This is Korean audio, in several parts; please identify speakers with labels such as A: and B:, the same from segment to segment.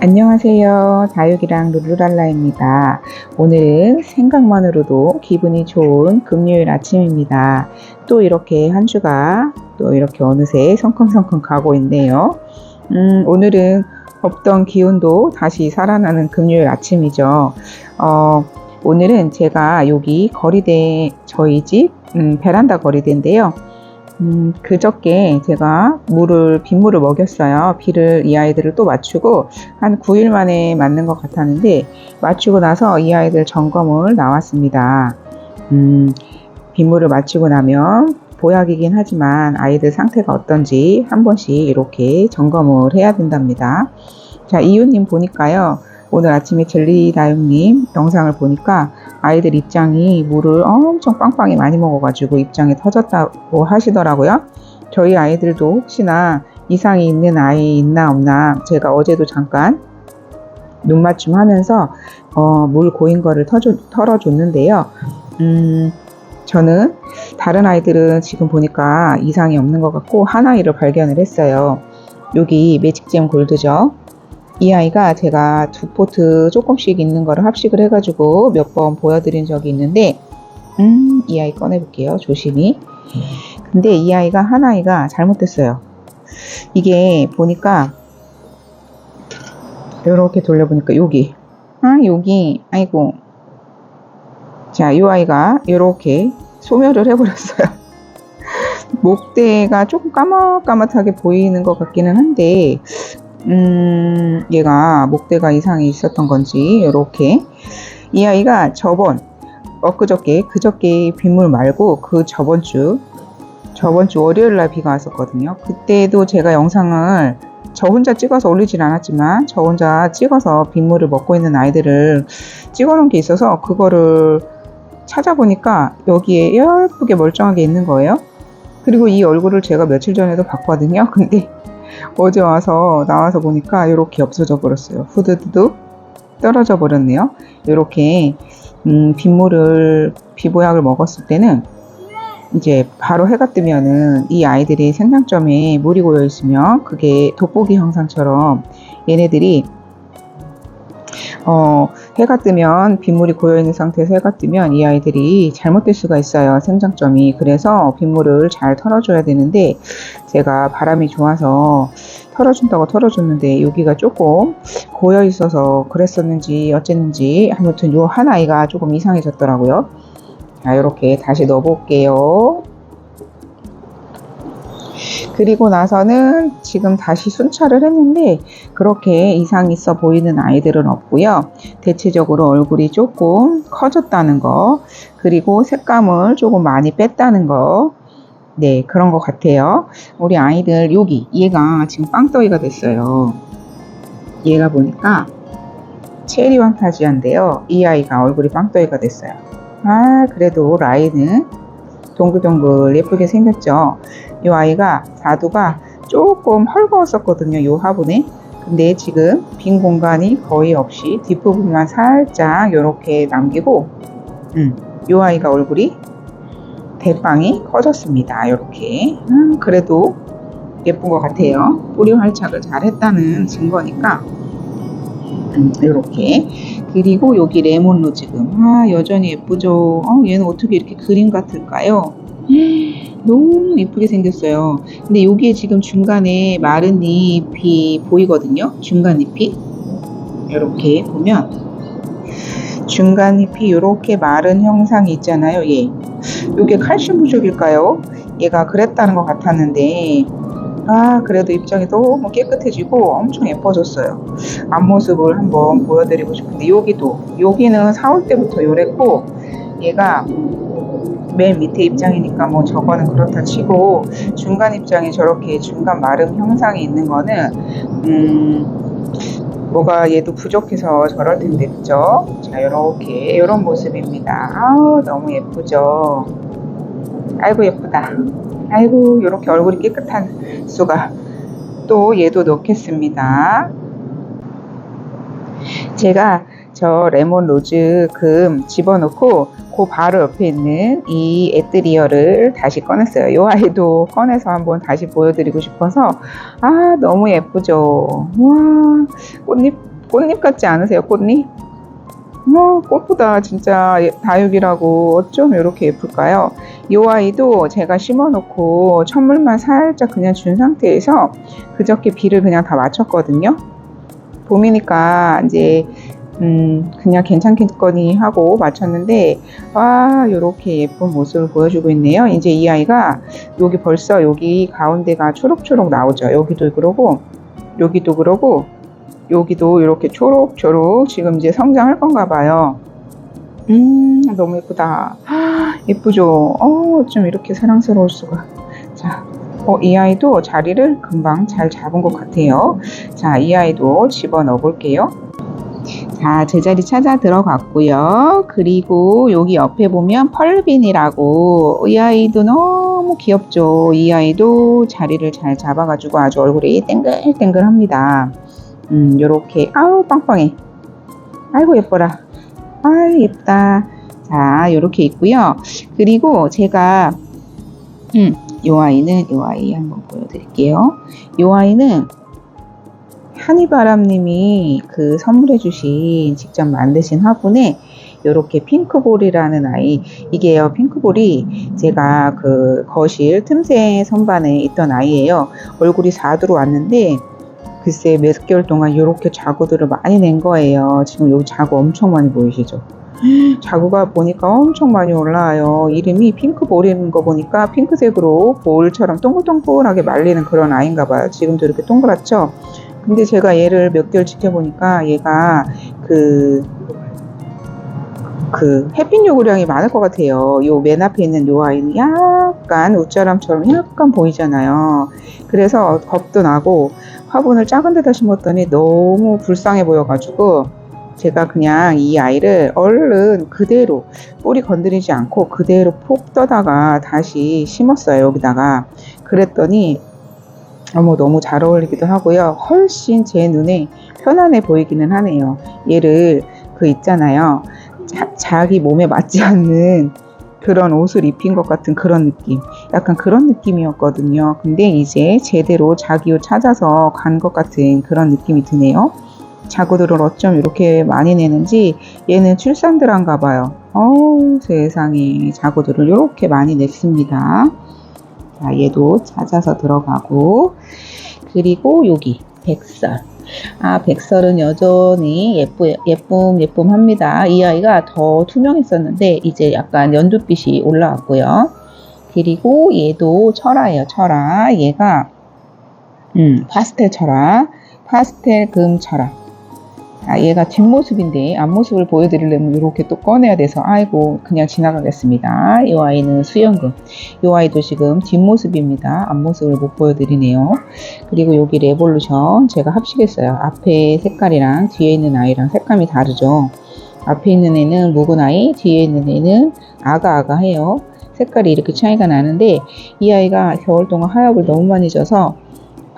A: 안녕하세요. 다육이랑 룰루랄라입니다. 오늘은 생각만으로도 기분이 좋은 금요일 아침입니다. 또 이렇게 한 주가 또 이렇게 어느새 성큼성큼 가고 있네요. 음, 오늘은 없던 기운도 다시 살아나는 금요일 아침이죠. 어, 오늘은 제가 여기 거리대 저희 집 음, 베란다 거리대인데요. 음, 그저께 제가 물을, 빗물을 먹였어요. 비를 이 아이들을 또 맞추고 한 9일 만에 맞는 것 같았는데 맞추고 나서 이 아이들 점검을 나왔습니다. 음, 빗물을 맞추고 나면 보약이긴 하지만 아이들 상태가 어떤지 한 번씩 이렇게 점검을 해야 된답니다. 자, 이유님 보니까요. 오늘 아침에 젤리다육님 영상을 보니까 아이들 입장이 물을 엄청 빵빵히 많이 먹어가지고 입장이 터졌다고 하시더라고요. 저희 아이들도 혹시나 이상이 있는 아이 있나 없나 제가 어제도 잠깐 눈 맞춤 하면서 어, 물 고인 거를 터줘, 털어줬는데요. 음, 저는 다른 아이들은 지금 보니까 이상이 없는 것 같고 한 아이를 발견을 했어요. 여기 매직잼 골드죠. 이 아이가 제가 두 포트 조금씩 있는 거를 합식을 해가지고 몇 번 보여드린 적이 있는데, 음, 이 아이 꺼내볼게요. 조심히. 근데 이 아이가 한 아이가 잘못됐어요. 이게 보니까, 이렇게 돌려보니까 여기. 아, 여기. 아이고. 자, 이 아이가 이렇게 소멸을 해버렸어요. 목대가 조금 까맣까맣하게 보이는 것 같기는 한데, 음, 얘가 목대가 이상이 있었던 건지 이렇게 이 아이가 저번 엊그저께 그저께 빗물 말고 그 저번 주 저번 주 월요일 날 비가 왔었거든요. 그때도 제가 영상을 저 혼자 찍어서 올리진 않았지만 저 혼자 찍어서 빗물을 먹고 있는 아이들을 찍어 놓은 게 있어서 그거를 찾아보니까 여기에 예쁘게 멀쩡하게 있는 거예요. 그리고 이 얼굴을 제가 며칠 전에도 봤거든요. 근데 어제 와서 나와서 보니까 이렇게 없어져 버렸어요. 후드드도 떨어져 버렸네요. 이렇게 음, 빗물을 비보약을 먹었을 때는 이제 바로 해가 뜨면은 이 아이들이 생장점에 물이 고여 있으면 그게 돋보기 현상처럼 얘네들이 어, 해가 뜨면 빗물이 고여 있는 상태에서 해가 뜨면 이 아이들이 잘못될 수가 있어요. 생장점이. 그래서 빗물을 잘 털어줘야 되는데 제가 바람이 좋아서 털어준다고 털어줬는데 여기가 조금 고여 있어서 그랬었는지 어쨌는지 아무튼 요 한 아이가 조금 이상해졌더라고요. 자, 이렇게 다시 넣어볼게요. 그리고 나서는 지금 다시 순찰을 했는데 그렇게 이상 있어 보이는 아이들은 없고요. 대체적으로 얼굴이 조금 커졌다는 거, 그리고 색감을 조금 많이 뺐다는 거, 네, 그런 것 같아요. 우리 아이들 여기 얘가 지금 빵떡이가 됐어요. 얘가 보니까 체리 왕타지아인데요. 이 아이가 얼굴이 빵떡이가 됐어요. 아, 그래도 라인은 동글동글 예쁘게 생겼죠. 이 아이가 자두가 조금 헐거웠었거든요. 이 화분에. 근데 지금 빈 공간이 거의 없이 뒷부분만 살짝 이렇게 남기고 음, 이 아이가 얼굴이 대빵이 커졌습니다. 이렇게 음, 그래도 예쁜 것 같아요. 뿌리 활착을 잘 했다는 증거니까 음, 이렇게 그리고 여기 레몬로 지금 아 여전히 예쁘죠. 어, 얘는 어떻게 이렇게 그림 같을까요? 너무 예쁘게 생겼어요. 근데 여기에 지금 중간에 마른 잎이 보이거든요. 중간 잎이 이렇게 보면 중간 잎이 이렇게 마른 형상이 있잖아요. 얘. 이게 칼슘 부족일까요? 얘가 그랬다는 것 같았는데 아 그래도 입장이 너무 깨끗해지고 엄청 예뻐졌어요. 앞모습을 한번 보여드리고 싶은데 여기도 여기는 4월 때부터 요랬고 얘가 맨 밑에 입장이니까 뭐 저거는 그렇다 치고 중간 입장에 저렇게 중간 마름 형상이 있는 거는 음 뭐가 얘도 부족해서 저럴 텐데 그죠? 자 이렇게 이런 모습입니다. 아우 너무 예쁘죠? 아이고 예쁘다. 아이고 이렇게 얼굴이 깨끗한 수가 또 얘도 넣겠습니다. 제가 저 레몬 로즈 금 집어넣고 그 바로 옆에 있는 이 에뜨리어를 다시 꺼냈어요. 이 아이도 꺼내서 한번 다시 보여드리고 싶어서 아 너무 예쁘죠. 와 꽃잎 꽃잎 같지 않으세요? 꽃잎? 어, 꽃보다 진짜 예- 다육이라고 어쩜 이렇게 예쁠까요? 이 아이도 제가 심어놓고 천물만 살짝 그냥 준 상태에서 그저께 비를 그냥 다 맞췄거든요. 봄이니까 이제 음, 그냥 괜찮겠거니 하고 맞췄는데 와 이렇게 예쁜 모습을 보여주고 있네요. 이제 이 아이가 여기 벌써 여기 가운데가 초록초록 나오죠. 여기도 그러고 여기도 그러고 여기도 이렇게 초록초록 지금 이제 성장할 건가 봐요. 음, 너무 예쁘다. 아, 예쁘죠? 어, 좀 이렇게 사랑스러울 수가. 자, 어, 이 아이도 자리를 금방 잘 잡은 것 같아요. 자, 이 아이도 집어 넣어 볼게요. 자, 제자리 찾아 들어갔고요. 그리고 여기 옆에 보면 펄빈이라고 이 아이도 너무 귀엽죠. 이 아이도 자리를 잘 잡아가지고 아주 얼굴이 땡글땡글합니다. 음, 요렇게 아우 빵빵해. 아이고 예뻐라. 아 예쁘다. 자, 요렇게 있고요. 그리고 제가 음, 요 아이는 요 아이 한번 보여드릴게요. 요 아이는 한이바람님이 그 선물해주신 직접 만드신 화분에 요렇게 핑크볼이라는 아이 이게요 핑크볼이 제가 그 거실 틈새 선반에 있던 아이예요 얼굴이 4두로 왔는데 글쎄 몇 개월 동안 이렇게 자구들을 많이 낸 거예요. 지금 여기 자구 엄청 많이 보이시죠? 자구가 보니까 엄청 많이 올라와요. 이름이 핑크볼인 거 보니까 핑크색으로 볼처럼 동글동글하게 말리는 그런 아이인가 봐요. 지금도 이렇게 동그랗죠? 근데 제가 얘를 몇 개월 지켜보니까 얘가 그, 그 햇빛 요구량이 많을 것 같아요. 요 맨 앞에 있는 요 아이는 약간 웃자람처럼 약간 보이잖아요. 그래서 겁도 나고 화분을 작은 데다 심었더니 너무 불쌍해 보여가지고 제가 그냥 이 아이를 얼른 그대로 뿌리 건드리지 않고 그대로 폭 떠다가 다시 심었어요 여기다가 그랬더니 어머 너무 잘 어울리기도 하고요 훨씬 제 눈에 편안해 보이기는 하네요 얘를 그 있잖아요 자, 자기 몸에 맞지 않는 그런 옷을 입힌 것 같은 그런 느낌. 약간 그런 느낌이었거든요. 근데 이제 제대로 자기 옷 찾아서 간 것 같은 그런 느낌이 드네요. 자구들을 어쩜 이렇게 많이 내는지 얘는 출산들한가 봐요. 어우 세상에 자구들을 이렇게 많이 냈습니다. 자 얘도 찾아서 들어가고 그리고 여기 백설. 아, 백설은 여전히 예쁘, 예쁨, 예쁨 합니다. 이 아이가 더 투명했었는데, 이제 약간 연두빛이 올라왔고요. 그리고 얘도 철화예요, 철화. 얘가, 음, 파스텔 철화. 파스텔 금 철화. 아, 얘가 뒷모습인데, 앞모습을 보여드리려면 이렇게 또 꺼내야 돼서, 아이고, 그냥 지나가겠습니다. 이 아이는 수영금. 이 아이도 지금 뒷모습입니다. 앞모습을 못 보여드리네요. 그리고 여기 레볼루션 제가 합식했어요. 앞에 색깔이랑 뒤에 있는 아이랑 색감이 다르죠. 앞에 있는 애는 묵은 아이, 뒤에 있는 애는 아가아가해요. 색깔이 이렇게 차이가 나는데 이 아이가 겨울 동안 하엽을 너무 많이 져서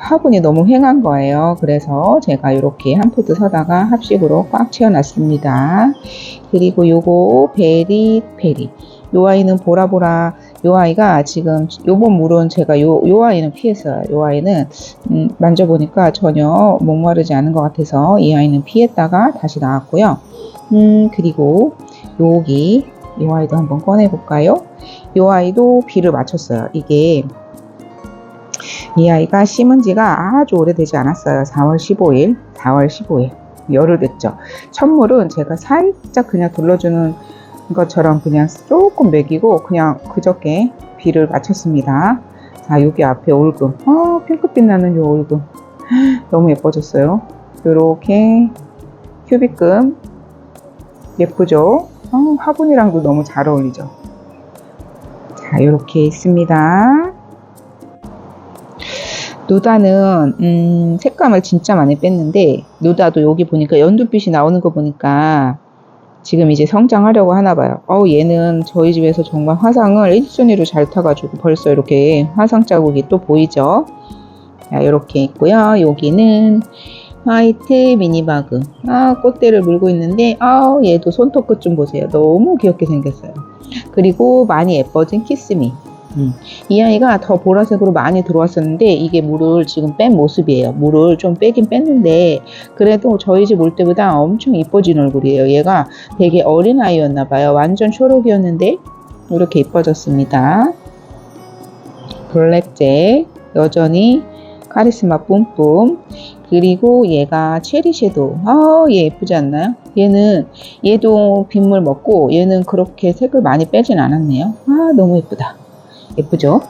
A: 화분이 너무 휑한 거예요. 그래서 제가 이렇게 한 포트 사다가 합식으로 꽉 채워놨습니다. 그리고 요거 베리 페리. 요 아이는 보라보라 요 아이가 지금 요번 물은 제가 요, 요 아이는 피했어요. 요 아이는 음, 만져보니까 전혀 목마르지 않은 것 같아서 이 아이는 피했다가 다시 나왔고요. 음 그리고 여기 이 아이도 한번 꺼내볼까요? 이 아이도 비를 맞췄어요. 이게 이 아이가 심은 지가 아주 오래되지 않았어요. 4월 15일, 4월 15일. 열흘 됐죠. 첫물은 제가 살짝 그냥 둘러주는 것처럼 그냥 조금 먹이고 그냥 그저께 비를 맞췄습니다. 자, 여기 앞에 올금. 어, 핑크빛 나는 요 올금. 너무 예뻐졌어요. 요렇게 큐빅금. 예쁘죠? 어, 화분이랑도 너무 잘 어울리죠? 자, 요렇게 있습니다. 누다는 음, 색감을 진짜 많이 뺐는데 누다도 여기 보니까 연두빛이 나오는 거 보니까 지금 이제 성장하려고 하나 봐요. 어 얘는 저희 집에서 정말 화상을 1순위로 잘 타가지고 벌써 이렇게 화상 자국이 또 보이죠. 자 이렇게 있고요. 여기는 화이트 미니바그. 아 꽃대를 물고 있는데 아 얘도 손톱 끝 좀 보세요. 너무 귀엽게 생겼어요. 그리고 많이 예뻐진 키스미. 음. 이 아이가 더 보라색으로 많이 들어왔었는데 이게 물을 지금 뺀 모습이에요. 물을 좀 빼긴 뺐는데 그래도 저희 집 올 때보다 엄청 이뻐진 얼굴이에요. 얘가 되게 어린 아이였나 봐요. 완전 초록이었는데 이렇게 이뻐졌습니다. 블랙잭 여전히 카리스마 뿜뿜 그리고 얘가 체리 섀도우 아얘 예쁘지 않나요? 얘는 얘도 빗물 먹고 얘는 그렇게 색을 많이 빼진 않았네요. 아 너무 예쁘다. 예쁘죠?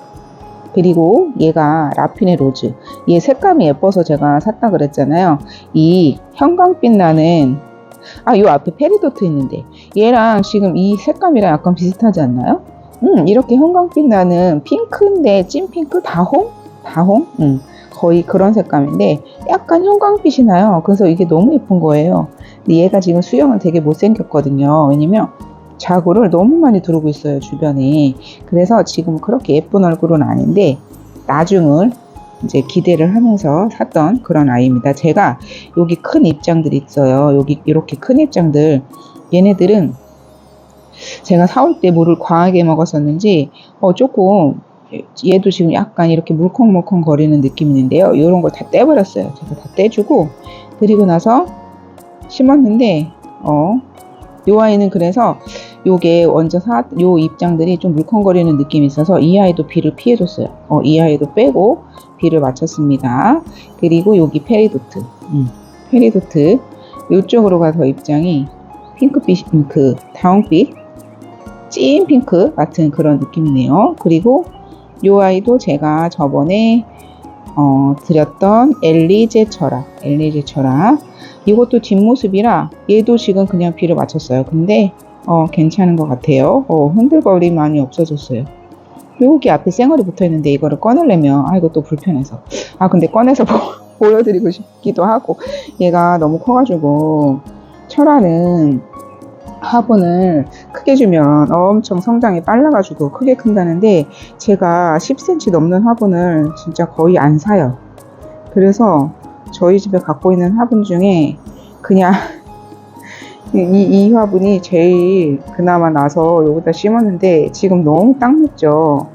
A: 그리고 얘가 라피네 로즈. 얘 색감이 예뻐서 제가 샀다 그랬잖아요. 이 형광빛 나는 아, 요 앞에 페리도트 있는데 얘랑 지금 이 색감이랑 약간 비슷하지 않나요? 음, 이렇게 형광빛 나는 핑크인데 찐핑크 다홍? 다홍? 음, 거의 그런 색감인데 약간 형광빛이 나요. 그래서 이게 너무 예쁜 거예요. 근데 얘가 지금 수영은 되게 못생겼거든요. 왜냐면 자구를 너무 많이 두르고 있어요, 주변에. 그래서 지금 그렇게 예쁜 얼굴은 아닌데, 나중을 이제 기대를 하면서 샀던 그런 아이입니다. 제가 여기 큰 입장들 있어요. 여기 이렇게 큰 입장들. 얘네들은 제가 사올 때 물을 과하게 먹었었는지, 어, 조금, 얘도 지금 약간 이렇게 물컹물컹 거리는 느낌이 있는데요. 이런 걸 다 떼버렸어요. 제가 다 떼주고, 그리고 나서 심었는데, 어, 요 아이는 그래서 요게 먼저 사, 요 입장들이 좀 물컹거리는 느낌이 있어서 이 아이도 비를 피해줬어요. 어, 이 아이도 빼고 비를 맞췄습니다. 그리고 여기 페리도트, 음, 페리도트. 요쪽으로 가서 입장이 핑크빛, 음, 그, 다홍빛, 찐 핑크 같은 그런 느낌이네요. 그리고 요 아이도 제가 저번에 어, 드렸던 엘리제 철학, 엘리제 철학. 이것도 뒷모습이라 얘도 지금 그냥 비를 맞췄어요. 근데 어, 괜찮은 것 같아요. 어, 흔들거림 많이 없어졌어요. 여기 앞에 쌩얼이 붙어 있는데 이거를 꺼내려면 아 이거 또 불편해서 아 근데 꺼내서 보여드리고 싶기도 하고 얘가 너무 커가지고 철화는 화분을 크게 주면 엄청 성장이 빨라가지고 크게 큰다는데 제가 10cm 넘는 화분을 진짜 거의 안 사요. 그래서 저희 집에 갖고 있는 화분 중에 그냥 이, 이 화분이 제일 그나마 나서 여기다 심었는데 지금 너무 딱 맞죠.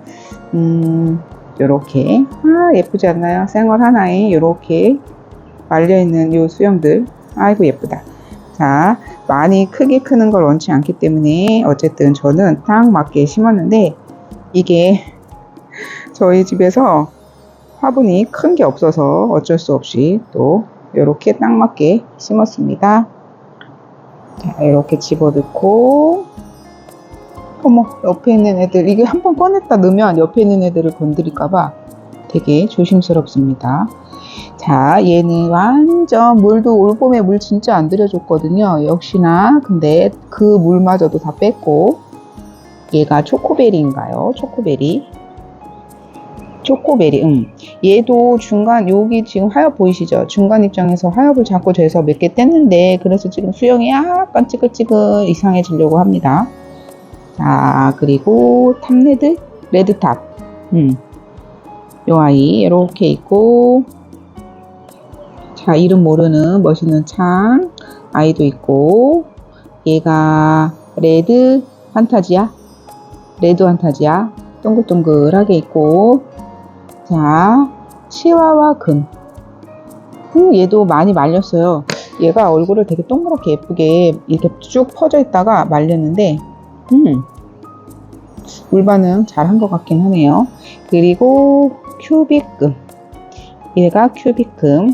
A: 음, 요렇게. 아, 예쁘지 않나요? 생얼 하나에 요렇게 말려있는 요 수영들. 아이고, 예쁘다. 자, 많이 크게 크는 걸 원치 않기 때문에 어쨌든 저는 딱 맞게 심었는데 이게 저희 집에서 화분이 큰 게 없어서 어쩔 수 없이 또 이렇게 딱 맞게 심었습니다. 자, 이렇게 집어넣고 어머 옆에 있는 애들 이게 한번 꺼냈다 넣으면 옆에 있는 애들을 건드릴까봐 되게 조심스럽습니다. 자 얘는 완전 물도 올봄에 물 진짜 안 들여줬거든요. 역시나 근데 그 물마저도 다 뺐고 얘가 초코베리인가요? 초코베리 초코베리, 음. 얘도 중간, 여기 지금 하엽 보이시죠? 중간 입장에서 하엽을 자꾸 재서 몇 개 뗐는데, 그래서 지금 수영이 약간 찌글찌글 이상해지려고 합니다. 자, 그리고 탑레드, 레드탑. 음. 요 아이, 이렇게 있고, 자, 이름 모르는 멋있는 창, 아이도 있고, 얘가 레드 판타지야? 레드 판타지야? 동글동글하게 있고, 자, 치와와 금. 음, 얘도 많이 말렸어요. 얘가 얼굴을 되게 동그랗게 예쁘게 이렇게 쭉 퍼져 있다가 말렸는데, 음, 물 반응 잘 한 것 같긴 하네요. 그리고 큐빅금. 얘가 큐빅금.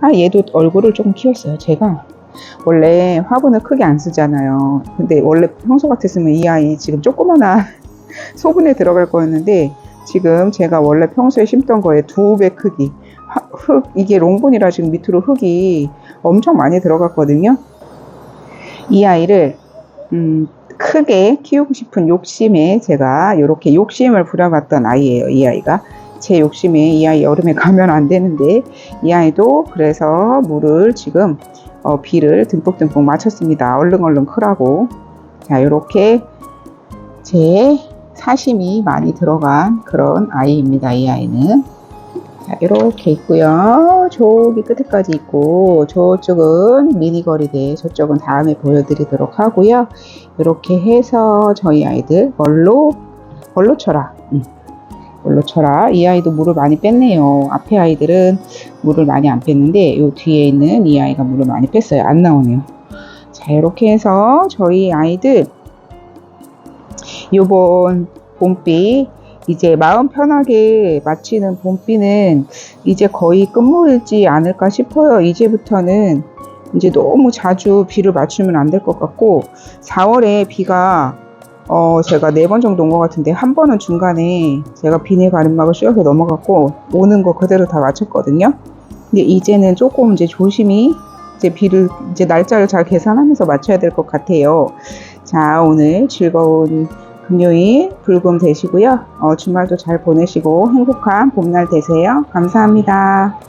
A: 아, 얘도 얼굴을 조금 키웠어요. 제가 원래 화분을 크게 안 쓰잖아요. 근데 원래 평소 같았으면 이 아이 지금 조그마한 소분에 들어갈 거였는데 지금 제가 원래 평소에 심던 거에 두 배 크기 흙 이게 롱본이라 지금 밑으로 흙이 엄청 많이 들어갔거든요. 이 아이를 음, 크게 키우고 싶은 욕심에 제가 이렇게 욕심을 부려봤던 아이예요 이 아이가. 제 욕심에 이 아이 여름에 가면 안 되는데 이 아이도 그래서 물을 지금 어, 비를 듬뿍듬뿍 맞췄습니다. 얼른 얼른 크라고. 자 이렇게 제 사심이 많이 들어간 그런 아이입니다. 이 아이는. 자, 이렇게 있고요. 저기 끝에까지 있고 저쪽은 미니거리대 저쪽은 다음에 보여드리도록 하고요. 이렇게 해서 저희 아이들 멀로 멀로 쳐라. 음, 물로 쳐라. 이 아이도 물을 많이 뺐네요. 앞에 아이들은 물을 많이 안 뺐는데 요 뒤에 있는 이 아이가 물을 많이 뺐어요. 안 나오네요. 자, 이렇게 해서 저희 아이들 요번 봄비 이제 마음 편하게 마치는 봄비는 이제 거의 끝물이지 않을까 싶어요. 이제부터는 이제 너무 자주 비를 맞추면 안 될 것 같고 4월에 비가 어 제가 네 번 정도 온 것 같은데 한 번은 중간에 제가 비닐 가림막을 씌워서 넘어갔고 오는 거 그대로 다 맞췄거든요. 근데 이제는 조금 이제 조심히 이제 비를 이제 날짜를 잘 계산하면서 맞춰야 될 것 같아요. 자 오늘 즐거운 금요일 불금 되시고요. 어, 주말도 잘 보내시고 행복한 봄날 되세요. 감사합니다.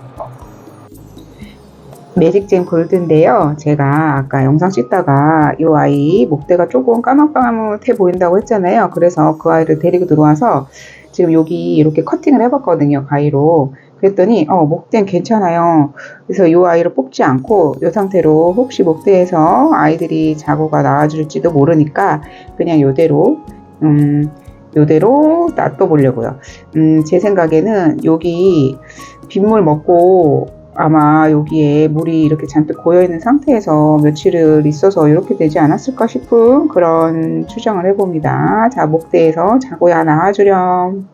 A: 매직잼 골드인데요. 제가 아까 영상 찍다가 이 아이 목대가 조금 까맣까맣해 보인다고 했잖아요. 그래서 그 아이를 데리고 들어와서 지금 여기 이렇게 커팅을 해봤거든요. 가위로. 그랬더니 어, 목대는 괜찮아요. 그래서 이 아이를 뽑지 않고 이 상태로 혹시 목대에서 아이들이 자고가 나와줄지도 모르니까 그냥 이대로 음, 요대로 놔둬 보려고요. 음, 제 생각에는 여기 빗물 먹고 아마 여기에 물이 이렇게 잔뜩 고여 있는 상태에서 며칠을 있어서 이렇게 되지 않았을까 싶은 그런 추정을 해봅니다. 자, 목대에서 자고야 나와주렴.